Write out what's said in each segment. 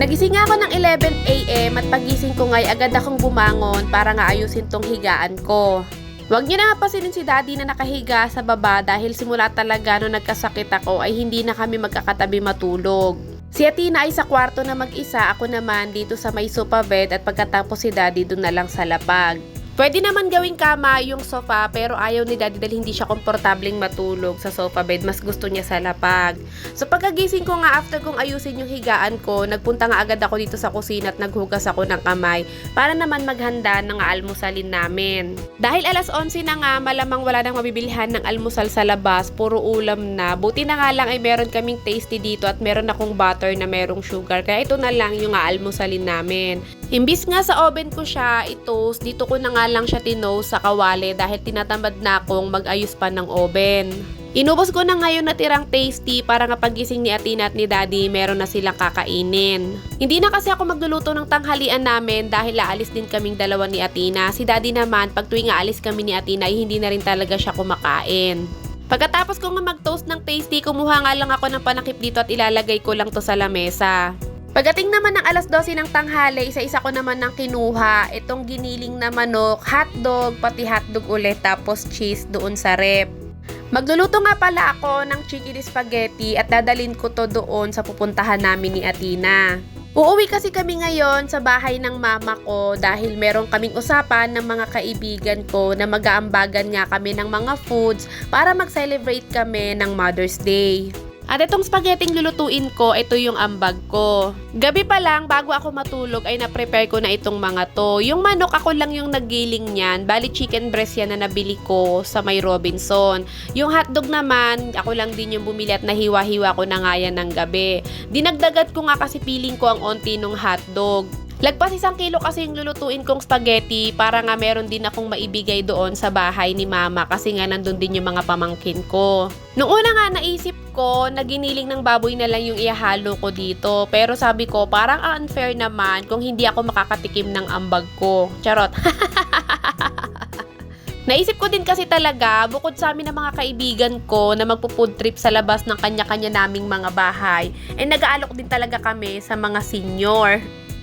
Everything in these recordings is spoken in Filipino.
Nagising ako ng 11am at pagising ko nga'y agad akong bumangon para nga ayusin tong higaan ko. Huwag niyo na pasinin si daddy na nakahiga sa baba dahil simula talaga nung nagkasakit ako ay hindi na kami magkakatabi matulog. Si Atina ay sa kwarto na mag-isa, ako naman dito sa may sofa bed at pagkatapos si daddy doon na lang sa lapag. Pwede naman gawing kama yung sofa pero ayaw ni daddy dahil hindi siya komportableng matulog sa sofa bed. Mas gusto niya sa lapag. So pagkagising ko nga after kong ayusin yung higaan ko, nagpunta nga agad ako dito sa kusina at naghugas ako ng kamay para naman maghanda ng almusalin namin. Dahil alas 11 na nga, malamang wala nang mabibilhan ng almusal sa labas, puro ulam na. Buti na nga lang ay meron kaming tasty dito at meron akong butter na merong sugar. Kaya ito na lang yung almusalin namin. Imbis nga sa oven ko siya i-toast, dito ko na nga lang siya tinoast sa kawali dahil tinatamad na akong mag-ayos pa ng oven. Inubos ko na ngayon na tirang tasty para nga pagising ni Atina at ni Daddy, meron na silang kakainin. Hindi na kasi ako magluluto ng tanghalian namin dahil aalis din kaming dalawa ni Atina. Si Daddy naman, pag tuwing aalis kami ni Atina, ay hindi na rin talaga siya kumakain. Pagkatapos ko nga mag-toast ng tasty, kumuha nga lang ako ng panakip dito at ilalagay ko lang to sa lamesa. Pagdating naman ng alas 12 ng tanghali, isa-isa ko naman ng kinuha. Itong giniling na manok, hotdog, pati hotdog ulit, tapos cheese doon sa rep. Magluluto nga pala ako ng chicken spaghetti at dadalin ko to doon sa pupuntahan namin ni Atina. Uuwi kasi kami ngayon sa bahay ng mama ko dahil meron kaming usapan ng mga kaibigan ko na mag-aambagan nga kami ng mga foods para mag-celebrate kami ng Mother's Day. At itong spaghetti lulutuin ko, ito yung ambag ko. Gabi pa lang, bago ako matulog, ay na-prepare ko na itong mga to. Yung manok, ako lang yung nagiling niyan. Bali, chicken breast yan na nabili ko sa may Robinson. Yung hotdog naman, ako lang din yung bumili at nahiwa-hiwa ko na nga yan ng gabi. Dinagdagat ko nga kasi piling ko ang onti ng hotdog. Lagpas isang kilo kasi yung lulutuin kong spaghetti para nga meron din akong maibigay doon sa bahay ni mama kasi nga nandun din yung mga pamangkin ko. Noong una nga naisip ko na giniling ng baboy na lang yung ihalo ko dito pero sabi ko parang unfair naman kung hindi ako makakatikim ng ambag ko. Charot. Naisip ko din kasi talaga, bukod sa amin ng mga kaibigan ko na magpo-food trip sa labas ng kanya-kanya naming mga bahay, ay nag-aalok din talaga kami sa mga senior.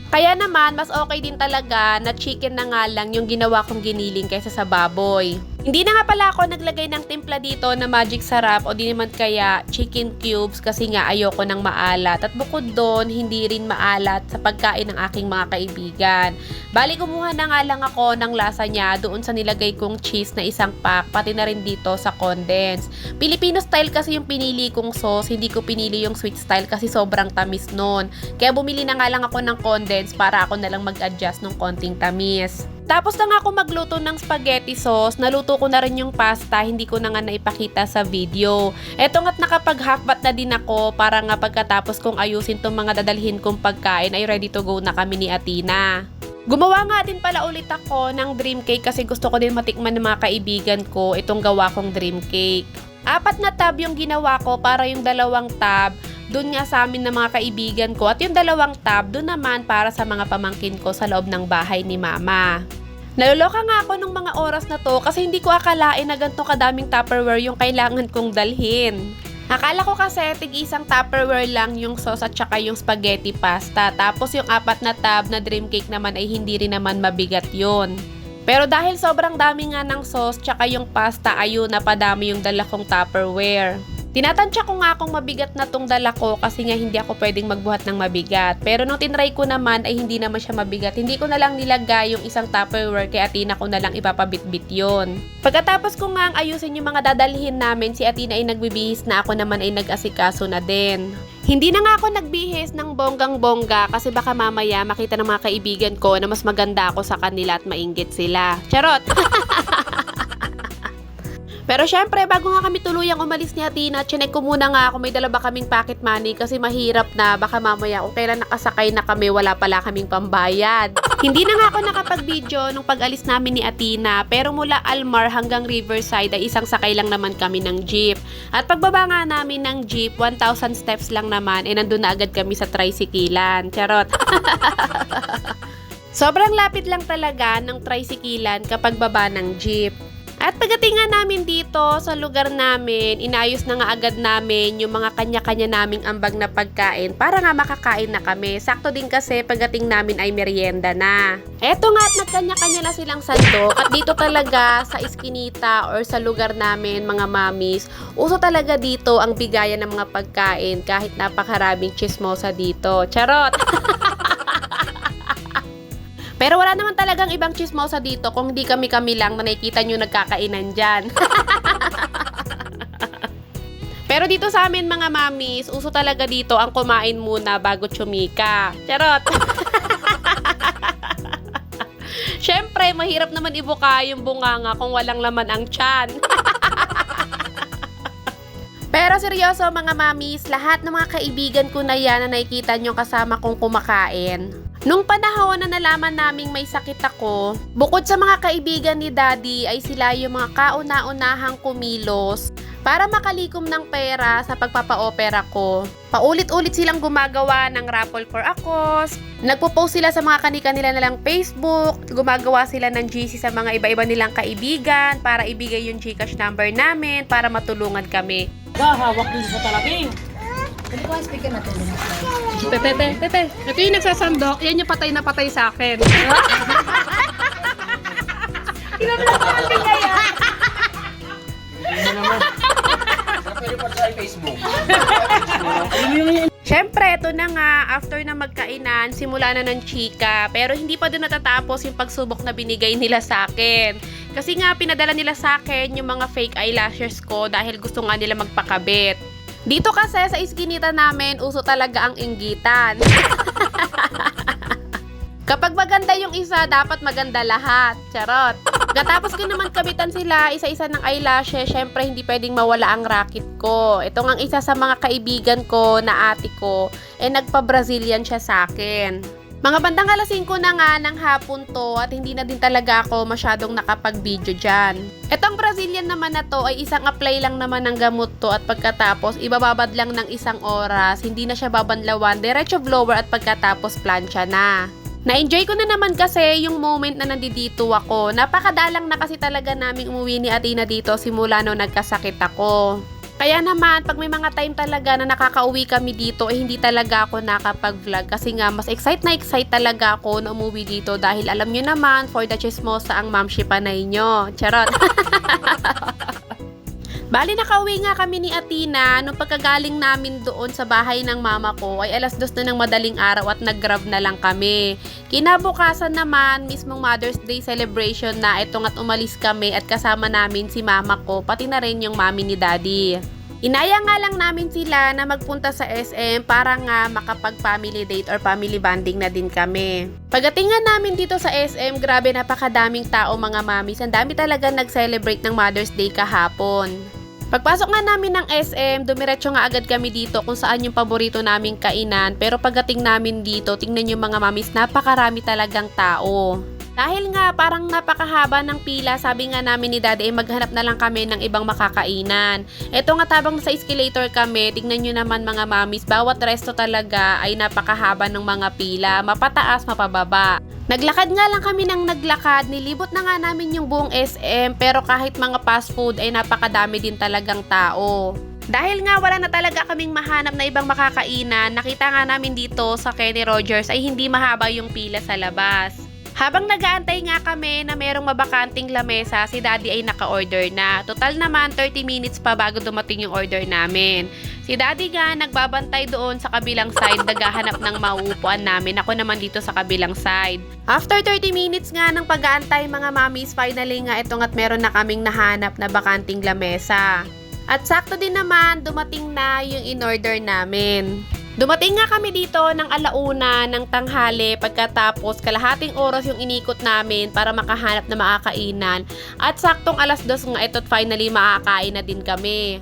Kaya naman, mas okay din talaga na chicken na nga lang yung ginawa kong giniling kaysa sa baboy. Hindi na nga pala ako naglagay ng timpla dito na magic sarap o di naman kaya chicken cubes kasi nga ayoko ng maalat. At bukod doon, hindi rin maalat sa pagkain ng aking mga kaibigan. Bali, kumuha na nga lang ako ng lasa niya doon sa nilagay kong cheese na isang pack, pati na rin dito sa condense. Filipino style kasi yung pinili kong sauce, hindi ko pinili yung sweet style kasi sobrang tamis nun. Kaya bumili na nga lang ako ng condense para ako na lang mag-adjust ng konting tamis. Tapos na nga ako magluto ng spaghetti sauce, naluto ko na rin yung pasta, hindi ko na nga naipakita sa video. Eto nga't nakapag half bath na din ako para nga pagkatapos kong ayusin tong mga dadalhin kong pagkain ay ready to go na kami ni Atina. Gumawa nga din pala ulit ako ng dream cake kasi gusto ko din matikman ng mga kaibigan ko itong gawa kong dream cake. Apat na tab yung ginawa ko para yung dalawang tab doon nga sa amin ng mga kaibigan ko at yung dalawang tab doon naman para sa mga pamangkin ko sa loob ng bahay ni mama. Naluloka nga ako nung mga oras na to kasi hindi ko akalain na ganito kadaming Tupperware yung kailangan kong dalhin. Akala ko kasi tig isang Tupperware lang yung sauce at saka yung spaghetti pasta. Tapos yung apat na tab na dream cake naman ay hindi rin naman mabigat yon. Pero dahil sobrang dami nga ng sauce tsaka yung pasta, ayun, napadami yung dala kong Tupperware. Tinatansya ko nga akong mabigat na tong dala ko kasi nga hindi ako pwedeng magbuhat ng mabigat. Pero nung tinry ko naman ay hindi naman siya mabigat. Hindi ko na lang nilagay yung isang Tupperware kay Atina ko na lang ipapabitbit yon. Pagkatapos ko nga ang ayusin yung mga dadalhin namin, si Atina ay nagbibihis na ako naman ay nag-asikaso na din. Hindi na nga ako nagbihis ng bonggang-bongga kasi baka mamaya makita ng mga kaibigan ko na mas maganda ako sa kanila at mainggit sila. Charot! Pero syempre, bago nga kami tuluyang umalis ni Atina, chinek ko muna nga kung may dala ba kaming pocket money kasi mahirap na baka mamaya kung kailan nakasakay na kami, wala pala kaming pambayad. Hindi na nga ako nakapag-video nung pag-alis namin ni Atina, pero mula Almar hanggang Riverside ay isang sakay lang naman kami ng jeep. At pagbaba nga namin ng jeep, 1,000 steps lang naman, eh nandun na agad kami sa tricyclean. Charot. Sobrang lapit lang talaga ng tricyclean kapag baba ng jeep. At pagdating namin dito sa lugar namin, inayos na nga agad namin yung mga kanya-kanya naming ambag na pagkain para nga makakain na kami. Sakto din kasi pagdating namin ay merienda na. Eto nga at nagkanya-kanya na silang sandok at dito talaga sa iskinita or sa lugar namin mga mamis, uso talaga dito ang bigayan ng mga pagkain kahit napakaraming chismosa dito. Charot! Pero wala naman talagang ibang chismosa dito kung hindi kami-kami lang na nakikita nyo nagkakainan dyan. Pero dito sa amin mga mamis, uso talaga dito ang kumain muna bago tsumika. Charot! Siyempre, mahirap naman ibuka yung bunganga kung walang laman ang tiyan. Pero seryoso mga mamis, lahat ng mga kaibigan ko na yan na nakikita nyo kasama kong kumakain. Nung panahon na nalaman naming may sakit ako, bukod sa mga kaibigan ni Daddy ay sila yung mga kauna-unahang kumilos para makalikom ng pera sa pagpapa-opera ko. Paulit-ulit silang gumagawa ng raffle for akos, nagpo-post sila sa mga kanika-nila nilang Facebook, gumagawa sila ng GC sa mga iba-iba nilang kaibigan para ibigay yung Gcash number namin para matulungan kami. Gahawak din sa talaging. Pwede ko ang speaker natin din. Tete, tete, tete. Ito yung nagsasandok. Yan yung patay na patay sa akin. Pwede pa sa Facebook. Siyempre, ito na nga, after na magkainan, simula na ng chika. Pero hindi pa doon natatapos yung pagsubok na binigay nila sa akin. Kasi nga, pinadala nila sa akin yung mga fake eyelashes ko dahil gusto nga nila magpakabit. Dito kasi sa iskinita namin, uso talaga ang inggitan. Kapag maganda yung isa, dapat maganda lahat. Charot. Gatapos ko naman kabitan sila, isa-isa ng eyelashes, syempre hindi pwedeng mawala ang racket ko. Ito nga ang isa sa mga kaibigan ko na ate ko, eh nagpa-Brazilian siya sa akin. Mga bandang alas 5 na nga ng hapon to at hindi na din talaga ako masyadong nakapag-video dyan. Etong Brazilian naman na to ay isang apply lang naman ng gamot to at pagkatapos ibababad lang ng isang oras, hindi na siya babanlawan, diretso blower at pagkatapos plancha na. Na-enjoy ko na naman kasi yung moment na nandito ako. Napakadalang na kasi talaga naming umuwi ni Atina dito simula no nagkasakit ako. Kaya naman, pag may mga time talaga na nakakauwi kami dito, eh hindi talaga ako nakapag-vlog kasi nga mas excite na excite talaga ako na umuwi dito dahil alam nyo naman, for the chismosa ang mamshi panay nyo. Charot. Bali nakauwi nga kami ni Atina nung pagkagaling namin doon sa bahay ng mama ko ay alas dos na ng madaling araw at nag-grab na lang kami. Kinabukasan naman, mismong Mother's Day celebration na itong at umalis kami at kasama namin si mama ko pati na rin yung mami ni daddy. Inaya nga lang namin sila na magpunta sa SM para nga makapag-family date or family bonding na din kami. Pagdating nga namin dito sa SM, grabe napakadaming tao mga mamis. Ang dami talaga nag-celebrate ng Mother's Day kahapon. Pagpasok nga namin ng SM, dumiretso nga agad kami dito kung saan yung paborito naming kainan. Pero pagdating namin dito, tingnan yung mga mamis, napakarami talagang tao. Dahil nga parang napakahaba ng pila, sabi nga namin ni Daddy, eh, maghanap na lang kami ng ibang makakainan. Ito nga tabang sa escalator kami, tingnan nyo naman mga mamis, bawat resto talaga ay napakahaba ng mga pila, mapataas, mapababa. Naglakad nga lang kami ng naglakad, nilibot na nga namin yung buong SM, pero kahit mga fast food ay napakadami din talagang tao. Dahil nga wala na talaga kaming mahanap na ibang makakainan, nakita nga namin dito sa Kenny Rogers ay hindi mahaba yung pila sa labas. Habang nagaantay nga kami na merong mabakanting lamesa, si Daddy ay naka-order na. Total naman 30 minutes pa bago dumating yung order namin. Si Daddy nga nagbabantay doon sa kabilang side, naghahanap ng mauupuan namin. Ako naman dito sa kabilang side. After 30 minutes nga ng pag-aantay mga mamis, finally nga itong at meron na kaming nahanap na bakanting lamesa. At sakto din naman, dumating na yung in-order namin. Dumating nga kami dito ng alauna ng tanghali pagkatapos kalahating oras yung inikot namin para makahanap na makakainan at saktong alas dos nga ito't finally makakain na din kami.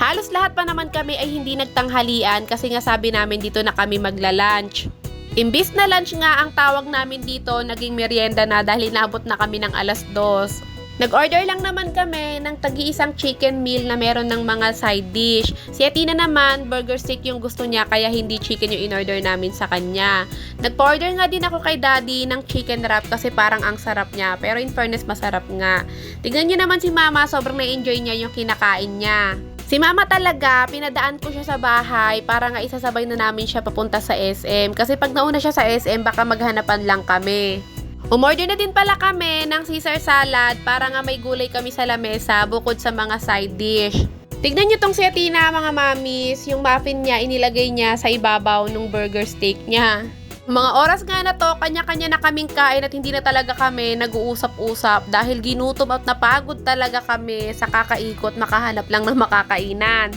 Halos lahat pa naman kami ay hindi nagtanghalian kasi nga sabi namin dito na kami magla-lunch. Imbis na lunch nga ang tawag namin dito, naging merienda na dahil inabot na kami ng alas dos. Nag-order lang naman kami ng tagi-isang chicken meal na meron ng mga side dish. Si Atina naman, burger steak yung gusto niya kaya hindi chicken yung in-order namin sa kanya. Nagpa-order nga din ako kay daddy ng chicken wrap kasi parang ang sarap niya. Pero in fairness, masarap nga. Tignan niyo naman si mama, sobrang na-enjoy niya yung kinakain niya. Si mama talaga, pinadaan ko siya sa bahay para nga isasabay na namin siya papunta sa SM. Kasi pag nauna siya sa SM, baka maghanapan lang kami. Umorder na din pala kami ng Caesar salad para nga may gulay kami sa lamesa bukod sa mga side dish. Tignan nyo tong si Atina mga mamis, yung muffin niya inilagay niya sa ibabaw ng burger steak niya. Mga oras nga na to, kanya-kanya na kaming kain at hindi na talaga kami nag-uusap-usap dahil ginutom at napagod talaga kami sa kakaikot makahanap lang ng makakainan.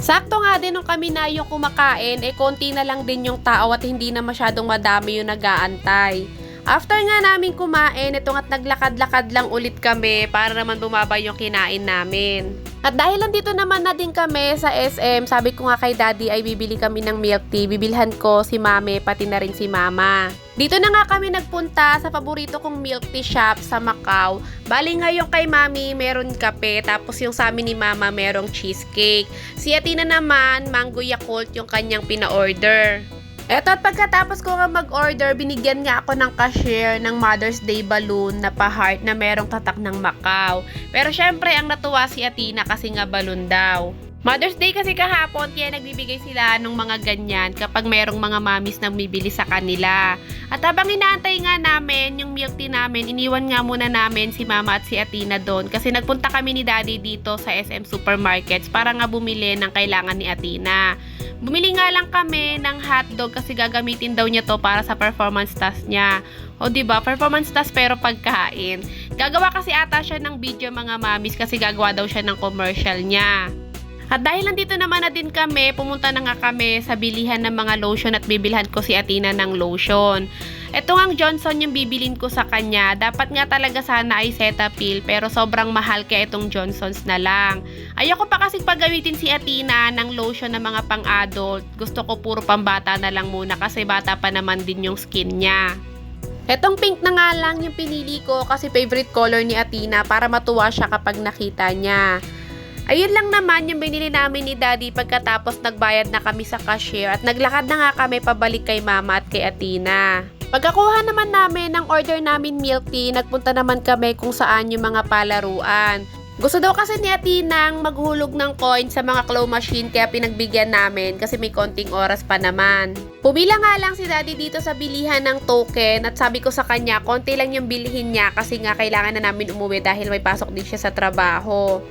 Sakto nga din nung kami na yung kumakain, eh konti na lang din yung tao at hindi na masyadong madami yung nag-aantay. After nga namin kumain, itong at naglakad-lakad lang ulit kami para naman bumaba yung kinain namin. At dahil nandito naman na din kami sa SM, sabi ko nga kay daddy ay bibili kami ng milk tea. Bibilhan ko si mame, pati na rin si mama. Dito na nga kami nagpunta sa paborito kong milk tea shop sa Macau. Bali nga yung kay mami meron kape, tapos yung sa amin ni mama merong cheesecake. Si Atina naman, mango yakult yung kanyang pina-order. Eto at pagkatapos ko nga mag-order, binigyan nga ako ng cashier ng Mother's Day balloon na pa-heart na merong tatak ng Macau. Pero syempre, ang natuwa si Atina kasi nga balloon daw. Mother's Day kasi kahapon, kaya nagbibigay sila ng mga ganyan kapag merong mga mamis na bibili sa kanila. At habang inaantay nga namin yung milk tea namin, iniwan nga muna namin si Mama at si Atina doon kasi nagpunta kami ni Daddy dito sa SM Supermarkets para nga bumili ng kailangan ni Atina. Bumili nga lang kami ng hotdog kasi gagamitin daw niya to para sa performance task niya. O di ba performance task pero pagkain. Gagawa kasi ata siya ng video mga mamis kasi gagawa daw siya ng commercial niya. At dahil nandito naman na din kami, pumunta na nga kami sa bilihan ng mga lotion at bibilhan ko si Atina ng lotion. Ito ang Johnson yung bibilin ko sa kanya. Dapat nga talaga sana ay Cetaphil pero sobrang mahal kaya itong Johnsons na lang. Ayoko pa kasi paggamitin si Atina ng lotion na mga pang-adult. Gusto ko puro pambata na lang muna kasi bata pa naman din yung skin niya. Etong pink na nga lang yung pinili ko kasi favorite color ni Atina para matuwa siya kapag nakita niya. Ayun lang naman yung binili namin ni Daddy pagkatapos nagbayad na kami sa cashier at naglakad na nga kami pabalik kay Mama at kay Atina. Pagkakuha naman namin ng order namin milk tea, nagpunta naman kami kung saan yung mga palaruan. Gusto daw kasi ni Atinang maghulog ng coin sa mga claw machine kaya pinagbigyan namin kasi may konting oras pa naman. Pumila nga lang si Daddy dito sa bilihan ng token at sabi ko sa kanya konti lang yung bilihin niya kasi nga kailangan na namin umuwi dahil may pasok din siya sa trabaho.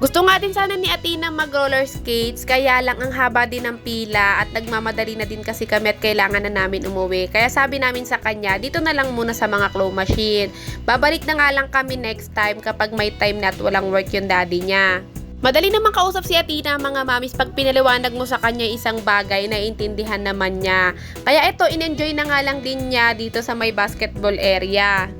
Gusto nga din sana ni Atina mag roller skates, kaya lang ang haba din ng pila at nagmamadali na din kasi kami at kailangan na namin umuwi. Kaya sabi namin sa kanya, dito na lang muna sa mga claw machine. Babalik na nga lang kami next time kapag may time na at walang work yung daddy niya. Madali naman kausap si Atina mga mamis pag pinaliwanag mo sa kanya isang bagay na intindihan naman niya. Kaya ito, in-enjoy na nga lang din niya dito sa may basketball area.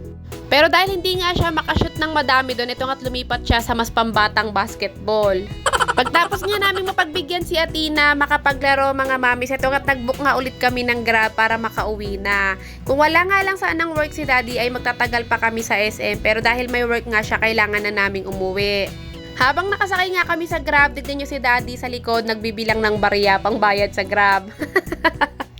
Pero dahil hindi nga siya makashoot ng madami doon, ito nga't lumipat siya sa mas pambatang basketball. Pagtapos nga namin mapagbigyan si Atina, makapaglaro mga mamis, ito nga't nagbook nga ulit kami ng grab para makauwi na. Kung wala nga lang sanang work si daddy ay magtatagal pa kami sa SM, pero dahil may work nga siya, kailangan na naming umuwi. Habang nakasakay nga kami sa grab, tignan nyo si daddy sa likod, nagbibilang ng barya pang bayad sa grab.